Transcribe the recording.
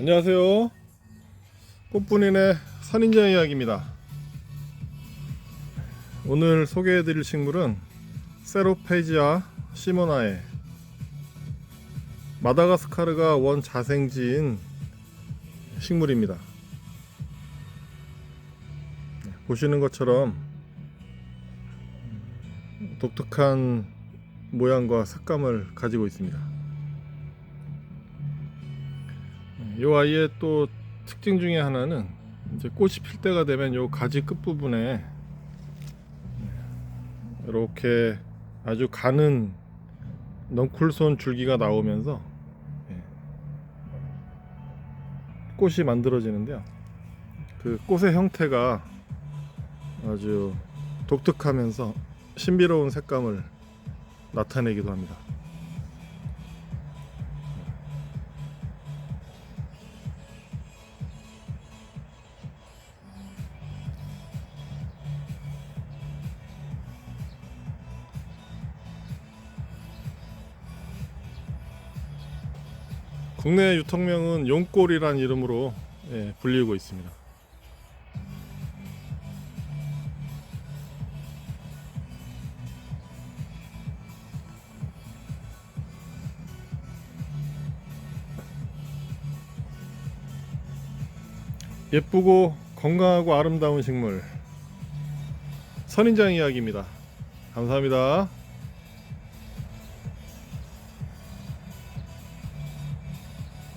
안녕하세요. 꽃분인의 선인장 이야기입니다. 오늘 소개해드릴 식물은 세로페지아 시모나의 마다가스카르가 원 자생지인 식물입니다. 네, 보시는 것처럼 독특한 모양과 색감을 가지고 있습니다. 이 아이의 또 특징 중에 하나는 이제 꽃이 필 때가 되면 요 가지 끝 부분에 이렇게 아주 가는 넝쿨손 줄기가 나오면서 예, 꽃이 만들어지는데요. 그 꽃의 형태가 아주 독특하면서 신비로운 색감을 나타내기도 합니다. 국내 유통명은 용골이란 이름으로 예, 불리고 있습니다. 예쁘고 건강하고 아름다운 식물 선인장 이야기입니다. 감사합니다.